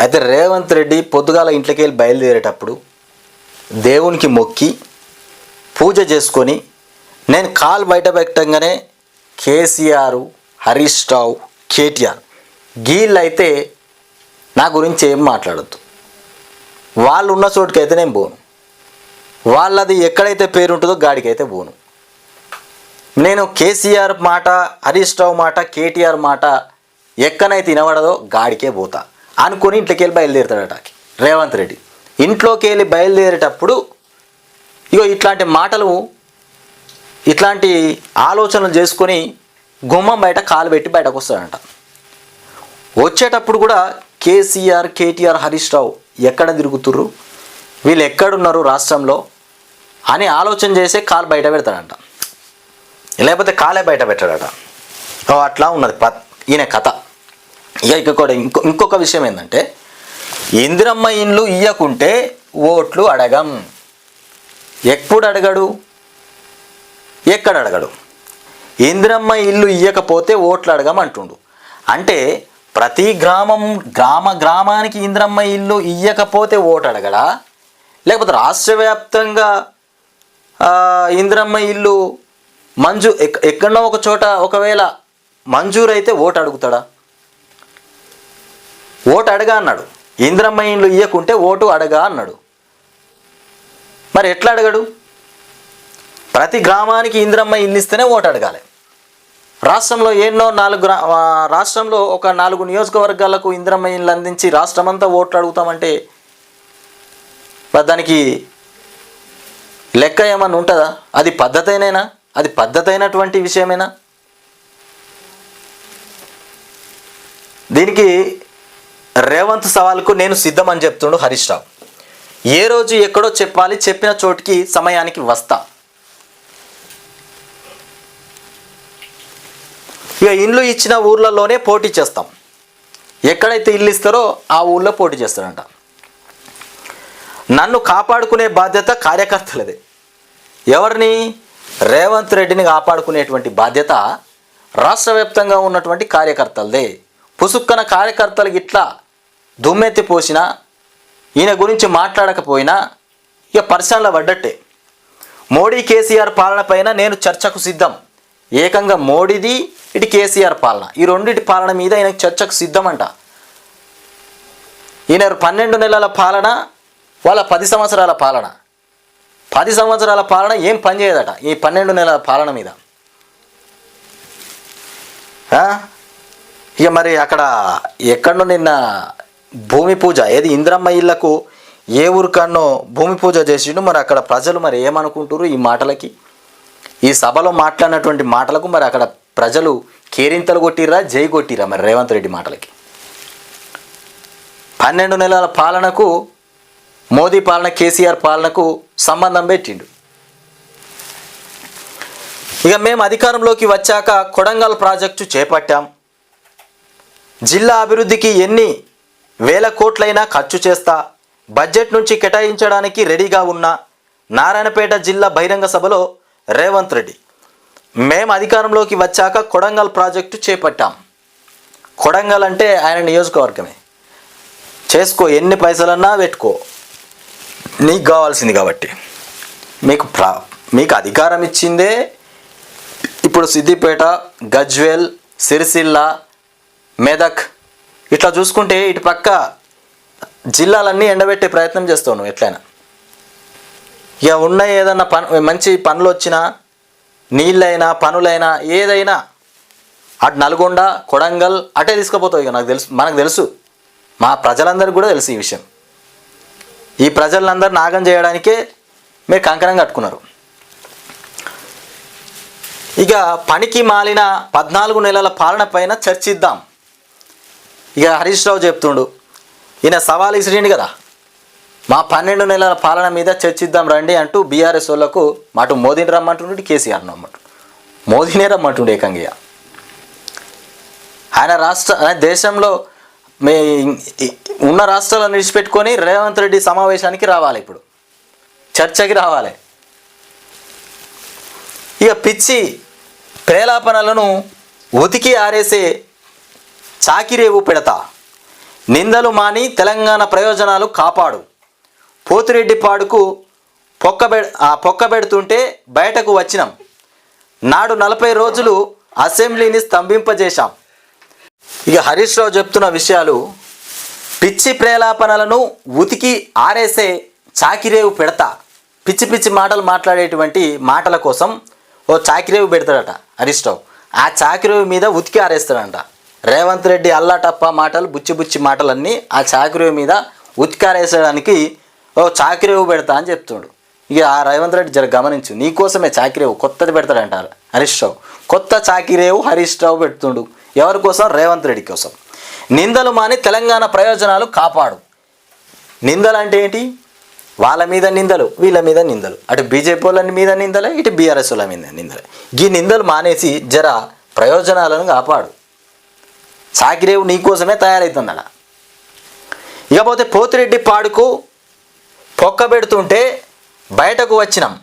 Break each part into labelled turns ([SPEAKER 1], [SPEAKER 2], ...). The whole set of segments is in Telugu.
[SPEAKER 1] అయితే రేవంత్ రెడ్డి పొద్దుగాల ఇంట్లోకి వెళ్ళి బయలుదేరేటప్పుడు దేవునికి మొక్కి పూజ చేసుకొని నేను కాలు బయట పెట్టంగానే కేసీఆర్ హరీష్ రావు కేటీఆర్ గీళ్ళు అయితే నా గురించి ఏం మాట్లాడద్దు. వాళ్ళు ఉన్న చోటుకైతే నేను పోను. వాళ్ళది ఎక్కడైతే పేరు ఉంటుందో గాడికైతే పోను. నేను కేసీఆర్ మాట హరీష్ రావు మాట కేటీఆర్ మాట ఎక్కనైతే వినబడదో గాడికే పోతా. అనుకుని ఇంట్లోకి వెళ్ళి బయలుదేరుతాడట రేవంత్ రెడ్డి. ఇంట్లోకి వెళ్ళి బయలుదేరేటప్పుడు ఇగో ఇట్లాంటి మాటలు ఇట్లాంటి ఆలోచనలు చేసుకొని గుమ్మం బయట కాలు పెట్టి బయటకు వస్తాడంట. వచ్చేటప్పుడు కూడా కేసీఆర్ కేటీఆర్ హరీష్ రావు ఎక్కడ తిరుగుతుర్రు? వీళ్ళు ఎక్కడున్నారు రాష్ట్రంలో? అని ఆలోచన చేసే కాలు బయట పెడతాడంట. లేకపోతే కాలే బయట పెట్టాడట. అట్లా ఉన్నది. ప ఈయన కథ. ఇక కూడా ఇంకో ఇంకొక విషయం ఏంటంటే ఇందిరమ్మ ఇండ్లు ఇయ్యకుంటే ఓట్లు అడగం. ఎప్పుడు అడగడు? ఎక్కడ అడగడు? ఇందిరమ్మ ఇల్లు ఇయ్యకపోతే ఓట్లు అడగం అంటుండు. అంటే ప్రతి గ్రామం గ్రామ గ్రామానికి ఇందిరమ్మ ఇల్లు ఇయ్యకపోతే ఓటు అడగడా? లేకపోతే రాష్ట్ర వ్యాప్తంగా ఇందిరమ్మ ఇల్లు మంజూ ఎక్- ఎక్కడో ఒక చోట ఒకవేళ మంజూరైతే ఓటు అడుగుతాడా? ఓటు అడగా అన్నాడు. ఇంద్రమ్మ ఇండ్లు ఇయ్యకుంటే ఓటు అడగా అన్నాడు. మరి ఎట్లా అడగడు? ప్రతి గ్రామానికి ఇంద్రమ్మ ఇల్లు ఇస్తేనే ఓటు అడగాలి. రాష్ట్రంలో ఎన్నో నాలుగు గ్రా రాష్ట్రంలో ఒక నాలుగు నియోజకవర్గాలకు ఇంద్రమ్మ ఇల్లు అందించి రాష్ట్రమంతా ఓట్లు అడుగుతామంటే దానికి లెక్క ఏమన్నా ఉంటుందా? అది పద్ధతైనైనా? అది పద్ధతైనటువంటి విషయమేనా? దీనికి రేవంత్ సవాల్కు నేను సిద్ధం అని చెప్తుండు హరీష్ రావు. ఏ రోజు ఎక్కడో చెప్పాలి చెప్పిన చోటికి సమయానికి వస్తా. ఇక ఇండ్లు ఇచ్చిన ఊర్లలోనే పోటీ చేస్తాం. ఎక్కడైతే ఇల్లు ఇస్తారో ఆ ఊళ్ళో పోటీ చేస్తారంట. నన్ను కాపాడుకునే బాధ్యత కార్యకర్తలదే. ఎవరిని? రేవంత్ రెడ్డిని కాపాడుకునేటువంటి బాధ్యత రాష్ట్ర వ్యాప్తంగా ఉన్నటువంటి కార్యకర్తలదే. పుసుక్కన కార్యకర్తలకు ఇట్లా దుమ్మెత్తి పోసినా ఈయన గురించి మాట్లాడకపోయినా ఇక పరిశ్రమలో పడ్డట్టే. మోడీ కేసీఆర్ పాలన పైన నేను చర్చకు సిద్ధం. ఏకంగా మోడీది ఇటు కేసీఆర్ పాలన. ఈ రెండింటి పాలన మీద ఈయన చర్చకు సిద్ధం అంట ఈయన పన్నెండు నెలల పాలన వాళ్ళ పది సంవత్సరాల పాలన. పది సంవత్సరాల పాలన ఏం పనిచేయదట ఈ పన్నెండు నెలల పాలన మీద? ఇక మరి అక్కడ ఎక్కడో నిన్న భూమి పూజ. ఏది ఇంద్రమ్మ ఇళ్ళకు ఏ ఊరికన్నో భూమి పూజ చేసిండు. మరి అక్కడ ప్రజలు మరి ఏమనుకుంటారు ఈ మాటలకి? ఈ సభలో మాట్లాడినటువంటి మాటలకు మరి అక్కడ ప్రజలు కేరింతలు కొట్టిరా జై కొట్టిర్రా మరి రేవంత్ రెడ్డి మాటలకి? పన్నెండు నెలల పాలనకు మోదీ పాలన కేసీఆర్ పాలనకు సంబంధం పెట్టిండు. ఇక మేము అధికారంలోకి వచ్చాక కొడంగల్ ప్రాజెక్టు చేపట్టాం. జిల్లా అభివృద్ధికి ఎన్ని వేల కోట్లైనా ఖర్చు చేస్తా బడ్జెట్ నుంచి కేటాయించడానికి రెడీగా ఉన్న నారాయణపేట జిల్లా బహిరంగ సభలో రేవంత్ రెడ్డి. మేము అధికారంలోకి వచ్చాక కొడంగల్ ప్రాజెక్టు చేపట్టాం. కొడంగల్ అంటే ఆయన నియోజకవర్గమే. చేసుకో ఎన్ని పైసలన్నా పెట్టుకో. నీకు కావాల్సింది కాబట్టి. మీకు ప్రా మీకు అధికారం ఇచ్చిందే ఇప్పుడు సిద్దిపేట గజ్వేల్ సిరిసిల్ల మెదక్ ఇట్లా చూసుకుంటే ఇటు పక్క జిల్లాలన్నీ ఎండబెట్టే ప్రయత్నం చేస్తావు నువ్వు ఎట్లయినా. ఇక ఉన్న ఏదన్నా పని మంచి పనులు వచ్చినా నీళ్ళైనా పనులైనా ఏదైనా అటు నల్గొండ కొడంగల్ అటే తీసుకుపోతావు ఇక నాకు తెలుసు మనకు తెలుసు. మా ప్రజలందరికీ కూడా తెలుసు ఈ విషయం. ఈ ప్రజలందరూ నాగం చేయడానికే మీరు కంకణం కట్టుకున్నారు. ఇక పనికి మాలిన పద్నాలుగు నెలల పాలన పైన చర్చిద్దాం. ఇక హరీష్ రావు చెప్తుండు ఈయన సవాల్ ఇసిరిండు కదా. మా పన్నెండు నెలల పాలన మీద చర్చిద్దాం రండి అంటూ బీఆర్ఎస్ వాళ్ళకు అటు మోదీని రమ్మంటుండే కేసీఆర్ను రమ్మంటు మోదీనే రమ్మంటుండే ఏకంగా ఆయన రాష్ట్ర ఆయన దేశంలో మే ఉన్న రాష్ట్రాలను విడిచిపెట్టుకొని రేవంత్ రెడ్డి సమావేశానికి రావాలి ఇప్పుడు. చర్చకి రావాలి. ఇక పిచ్చి ప్రేలాపనలను ఉతికి ఆరేసే చాకిరేవు పెడతా. నిందలు మాని తెలంగాణ ప్రయోజనాలు కాపాడు. పోతిరెడ్డిపాడుకు పొక్కబె ఆ పొక్కబెడుతుంటే బయటకు వచ్చినాం. నాడు నలభై రోజులు అసెంబ్లీని స్తంభింపజేశాం. ఇక హరీష్ రావు చెప్తున్న విషయాలు పిచ్చి ప్రేలాపనలను ఉతికి ఆరేసే చాకిరేవు పెడతా. పిచ్చి పిచ్చి మాటలు మాట్లాడేటువంటి మాటల కోసం ఓ చాకిరేవు పెడతాడట హరీష్ రావు. ఆ చాకిరేవు మీద ఉతికి ఆరేస్తాడంట. రేవంత్ రెడ్డి అల్లాటప్ప మాటలు బుచ్చి బుచ్చి మాటలన్నీ ఆ చాకిరేవు మీద ఉత్కారేసేయడానికి ఓ చాకిరేవు పెడతా అని చెప్తుండు. ఇక ఆ రేవంత్ రెడ్డి జర గమనించు నీకోసమే చాకిరేవు కొత్తది పెడతాడంటారు హరీష్ రావు. కొత్త చాకిరేవు హరీష్ రావు పెడుతుండు. ఎవరి కోసం? రేవంత్ రెడ్డి కోసం. నిందలు మాని తెలంగాణ ప్రయోజనాలు కాపాడు. నిందలు అంటే ఏంటి? వాళ్ళ మీద నిందలు వీళ్ళ మీద నిందలు. అటు బీజేపీ వాళ్ళ మీద నిందలే ఇటు బీఆర్ఎస్ వాళ్ళ మీద నిందలే. ఈ నిందలు మానేసి జర ప్రయోజనాలను కాపాడు. సాకిరేవు నీకోసమే తయారవుతుందడ ఇకపోతే పోతిరెడ్డి పాడుకు పొక్కబెడుతుంటే బయటకు వచ్చినాం.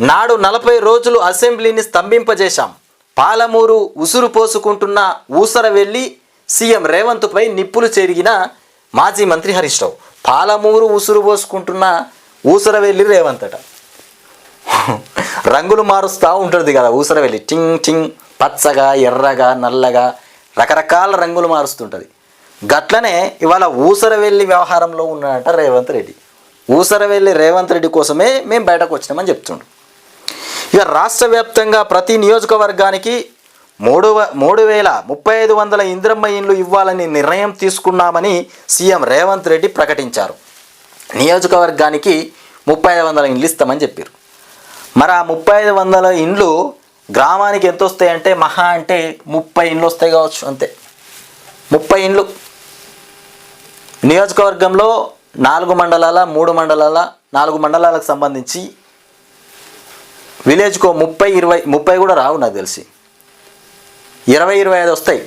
[SPEAKER 1] నాడు నలభై రోజులు అసెంబ్లీని స్తంభింపజేశాం. పాలమూరు ఉసురు పోసుకుంటున్న ఊసర వెళ్ళి సీఎం రేవంత్పై నిప్పులు చెరిగిన మాజీ మంత్రి హరీష్ రావు. పాలమూరు ఉసురు పోసుకుంటున్న ఊసర వెళ్ళి రేవంత్ అట. రంగులు మారుస్తూ ఉంటుంది కదా ఊసర వెళ్ళి. టింగ్ టింగ్ పచ్చగా ఎర్రగా నల్లగా రకరకాల రంగులు మారుస్తుంటుంది. గట్లనే ఇవాళ ఊసరవెల్లి వ్యవహారంలో ఉన్నాడట రేవంత్ రెడ్డి. ఊసరవెల్లి రేవంత్ రెడ్డి కోసమే మేము బయటకు వచ్చినామని చెప్తుండు. ఇక రాష్ట్ర వ్యాప్తంగా ప్రతి నియోజకవర్గానికి మూడు వ- మూడు వేల ముప్పై ఐదు వందల ఇంద్రమ్మ ఇండ్లు ఇవ్వాలని నిర్ణయం తీసుకున్నామని సీఎం రేవంత్ రెడ్డి ప్రకటించారు. నియోజకవర్గానికి ముప్పై ఐదు వందల ఇండ్లు ఇస్తామని చెప్పారు మరి ఆ ముప్పై ఐదు వందల ఇండ్లు గ్రామానికి ఎంత వస్తాయంటే మహా అంటే ముప్పై ఇండ్లు వస్తాయి కావచ్చు అంతే. ముప్పై ఇండ్లు. నియోజకవర్గంలో నాలుగు మండలాల మూడు మండలాల నాలుగు మండలాలకు సంబంధించి విలేజ్కో ముప్పై ఇరవై ముప్పై కూడా రావు నాకు తెలిసి. ఇరవై ఇరవై ఐదు వస్తాయి.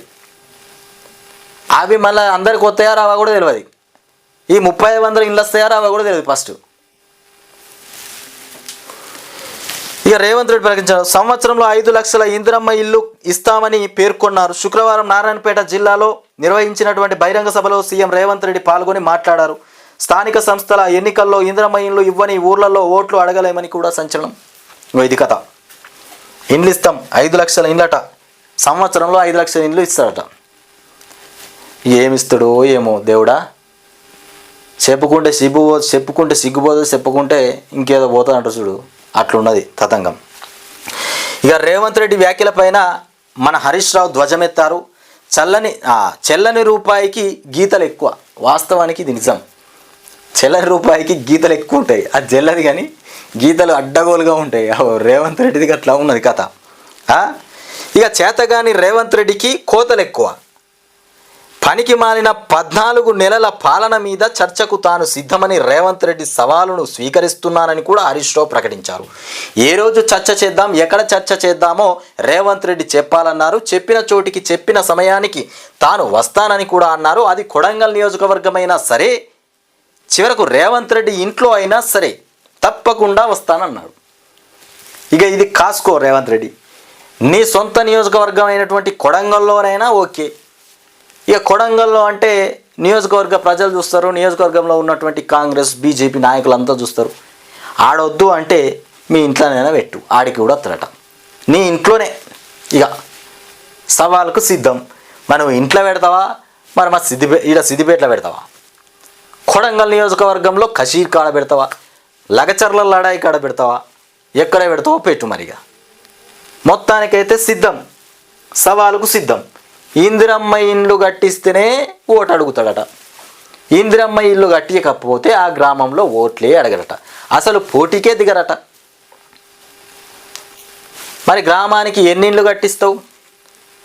[SPEAKER 1] అవి మళ్ళీ అందరికి వస్తాయా రావా కూడా తెలియదు ఈ ముప్పై ఐదు వందల ఇండ్లు వస్తాయా రావా కూడా తెలియదు ఫస్ట్. ఇక రేవంత్ రెడ్డి ప్రకటించారు. సంవత్సరంలో ఐదు లక్షల ఇందిరమ్మ ఇల్లు ఇస్తామని పేర్కొన్నారు. శుక్రవారం నారాయణపేట జిల్లాలో నిర్వహించినటువంటి బహిరంగ సభలో సీఎం రేవంత్ రెడ్డి పాల్గొని మాట్లాడారు. స్థానిక సంస్థల ఎన్నికల్లో ఇందిరమ్మ ఇల్లు ఇవ్వని ఊర్లలో ఓట్లు అడగలేమని కూడా సంచలనం. ఇగో ఇది కథ. ఇండ్లు ఇస్తాం. ఐదు లక్షల ఇండ్లట. సంవత్సరంలో ఐదు లక్షల ఇండ్లు ఇస్తాడట. ఏమిస్తాడో ఏమో దేవుడా. చెప్పుకుంటే సిగ్గు చెప్పుకుంటే సిగ్గుపోదు చెప్పుకుంటే ఇంకేదో పోతాడంట చూడు. అట్లున్నది తతంగం. ఇక రేవంత్ రెడ్డి వ్యాఖ్యల పైన మన హరీష్ రావు ధ్వజమెత్తారు. చల్లని చెల్లని రూపాయికి గీతలు ఎక్కువ. వాస్తవానికి ఇది నిజం. చెల్లని రూపాయికి గీతలు ఎక్కువ ఉంటాయి. అది చెల్లది కానీ గీతలు అడ్డగోలుగా ఉంటాయి. అహో, రేవంత్ రెడ్డిది అట్లా ఉన్నది కథ. ఇక చేతగాని రేవంత్ రెడ్డికి కోతలు ఎక్కువ. పనికి మాలిన పద్నాలుగు నెలల పాలన మీద చర్చకు తాను సిద్ధమని రేవంత్ రెడ్డి సవాలును స్వీకరిస్తున్నానని కూడా హరీష్ రావు ప్రకటించారు. ఏ రోజు చర్చ చేద్దాం ఎక్కడ చర్చ చేద్దామో రేవంత్ రెడ్డి చెప్పాలన్నారు. చెప్పిన చోటికి చెప్పిన సమయానికి తాను వస్తానని కూడా అన్నారు. అది కొడంగల్ నియోజకవర్గమైనా సరే చివరకు రేవంత్ రెడ్డి ఇంట్లో అయినా సరే తప్పకుండా వస్తానన్నాడు. ఇక ఇది కాసుకో రేవంత్ రెడ్డి. నీ సొంత నియోజకవర్గం అయినటువంటి కొడంగల్లోనైనా ఓకే. ఇక కొడంగల్లో అంటే నియోజకవర్గ ప్రజలు చూస్తారు నియోజకవర్గంలో ఉన్నటువంటి కాంగ్రెస్ బీజేపీ నాయకులంతా చూస్తారు. ఆడొద్దు అంటే మీ ఇంట్లోనైనా పెట్టు ఆడికి కూడా వస్తాడట నీ ఇంట్లోనే. ఇక సవాల్కు సిద్ధం. మనం ఇంట్లో పెడతావా? మరి మా సిద్దిపే ఇక సిద్దిపేటలో పెడతావా? కొడంగల్ నియోజకవర్గంలో కషీర్ కాడ పెడతావా? లగచర్ల లడాయి కాడ పెడతావా? ఎక్కడ పెడతావో పెట్టు మరిగా. మొత్తానికైతే సిద్ధం. సవాలుకు సిద్ధం. ఇందిరమ్మ ఇండ్లు కట్టిస్తేనే ఓటు అడుగుతాడట. ఇందిరమ్మ ఇల్లు కట్టియకపోతే ఆ గ్రామంలో ఓట్లే అడగరట అసలు పోటీకే దిగరట. మరి గ్రామానికి ఎన్ని ఇండ్లు కట్టిస్తావు?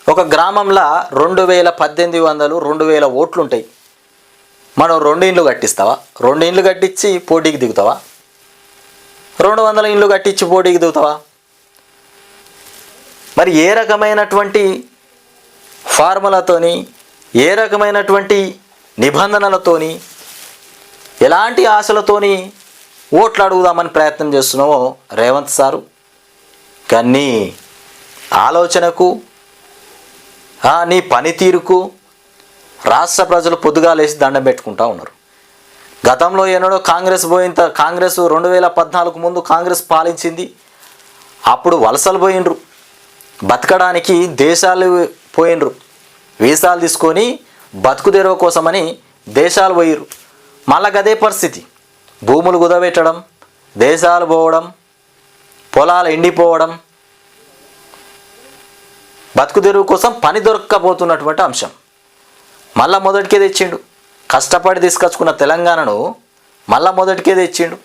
[SPEAKER 1] ఒక గ్రామంలో రెండు వేల పద్దెనిమిది వందలు రెండు వేల ఓట్లు ఉంటాయి మనం రెండు ఇండ్లు కట్టిస్తావా? రెండు ఇండ్లు కట్టించి పోటీకి దిగుతావా? రెండు వందల ఇండ్లు కట్టించి పోటీకి దిగుతావా? మరి ఏ రకమైనటువంటి ఫార్ములాతోని ఏ రకమైనటువంటి నిబంధనలతోని ఎలాంటి ఆశలతోని ఓట్లు అడుగుదామని ప్రయత్నం చేస్తున్నావో రేవంత్ సారు. కానీ ఆలోచనకు నీ పనితీరుకు రాష్ట్ర ప్రజలు పొద్దుగాలేసి దండం పెట్టుకుంటా ఉన్నారు. గతంలో ఏనాడో కాంగ్రెస్ పోయిన కాంగ్రెస్ రెండు వేల పద్నాలుగు ముందు కాంగ్రెస్ పాలించింది. అప్పుడు వలసలు పోయిండ్రు. బతకడానికి దేశాలు పోయిండ్రు వీసాలు తీసుకొని బతుకు తెరవ కోసమని దేశాలు పోయిరు మళ్ళా అదే పరిస్థితి. భూములు కుదబెట్టడం దేశాలు పోవడం పొలాలు ఎండిపోవడం. బతుకు తెరువు కోసం పని దొరక్కపోతున్నటువంటి అంశం. మళ్ళా మొదటికే తెచ్చిండు. కష్టపడి తీసుకొచ్చుకున్న తెలంగాణను మళ్ళా మొదటికే తెచ్చిండు.